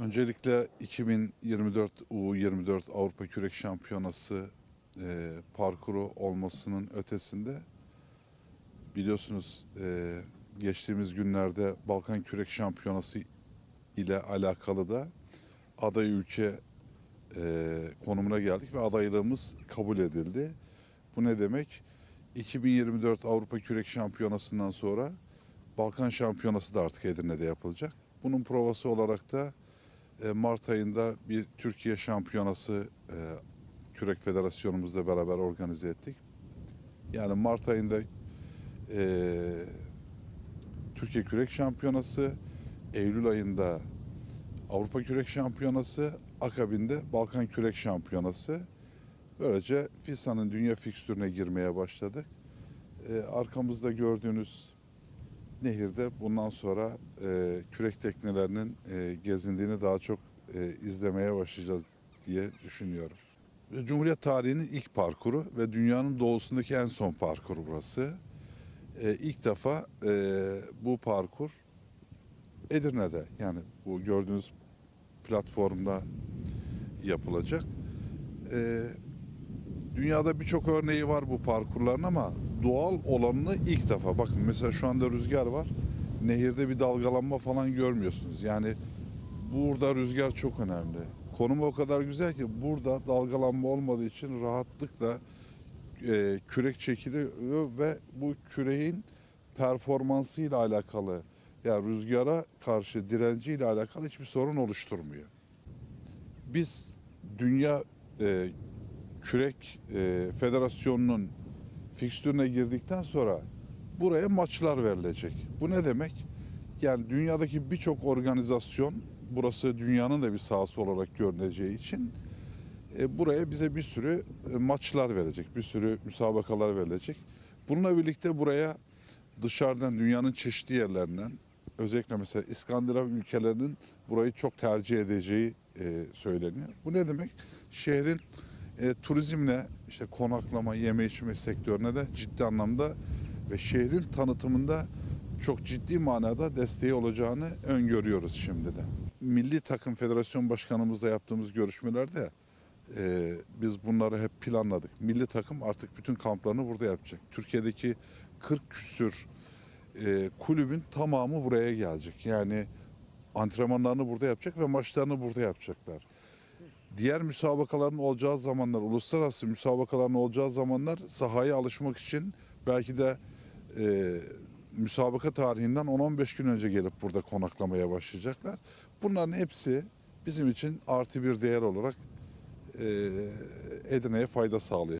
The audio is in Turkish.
Öncelikle 2024 U24 Avrupa Kürek Şampiyonası e, parkuru olmasının ötesinde biliyorsunuz e, geçtiğimiz günlerde Balkan Kürek Şampiyonası ile alakalı da aday ülke e, konumuna geldik ve adaylığımız kabul edildi. Bu ne demek? 2024 Avrupa Kürek Şampiyonası'ndan sonra Balkan Şampiyonası da artık Edirne'de yapılacak. Bunun provası olarak da Mart ayında bir Türkiye Şampiyonası e, Kürek Federasyonumuzla beraber organize ettik. Yani Mart ayında e, Türkiye Kürek Şampiyonası, Eylül ayında Avrupa Kürek Şampiyonası, akabinde Balkan Kürek Şampiyonası. Böylece FISA'nın dünya fikstürüne girmeye başladık. E, arkamızda gördüğünüz nehirde bundan sonra e, kürek teknelerinin e, gezindiğini daha çok e, izlemeye başlayacağız diye düşünüyorum. Cumhuriyet tarihinin ilk parkuru ve dünyanın doğusundaki en son parkur burası. E, ilk defa e, bu parkur Edirne'de yani bu gördüğünüz platformda yapılacak. E, dünyada birçok örneği var bu parkurların ama doğal olanını ilk defa bakın mesela şu anda rüzgar var. Nehirde bir dalgalanma falan görmüyorsunuz. Yani burada rüzgar çok önemli. Konum o kadar güzel ki burada dalgalanma olmadığı için rahatlıkla e, kürek çekiliyor ve bu küreğin performansıyla alakalı yani rüzgara karşı direnciyle alakalı hiçbir sorun oluşturmuyor. Biz dünya e, kürek e, federasyonunun fikstürüne girdikten sonra buraya maçlar verilecek. Bu ne demek? Yani dünyadaki birçok organizasyon burası dünyanın da bir sahası olarak görüneceği için e, buraya bize bir sürü e, maçlar verecek, bir sürü müsabakalar verilecek. Bununla birlikte buraya dışarıdan dünyanın çeşitli yerlerinden özellikle mesela İskandinav ülkelerinin burayı çok tercih edeceği e, söyleniyor. Bu ne demek? Şehrin e, turizmle işte konaklama, yeme içme sektörüne de ciddi anlamda ve şehrin tanıtımında çok ciddi manada desteği olacağını öngörüyoruz şimdiden. Milli Takım Federasyon Başkanımızla yaptığımız görüşmelerde e, biz bunları hep planladık. Milli takım artık bütün kamplarını burada yapacak. Türkiye'deki 40 küsür e, kulübün tamamı buraya gelecek. Yani antrenmanlarını burada yapacak ve maçlarını burada yapacaklar. Diğer müsabakaların olacağı zamanlar, uluslararası müsabakaların olacağı zamanlar sahaya alışmak için belki de e, müsabaka tarihinden 10-15 gün önce gelip burada konaklamaya başlayacaklar. Bunların hepsi bizim için artı bir değer olarak e, Edirne'ye fayda sağlıyor.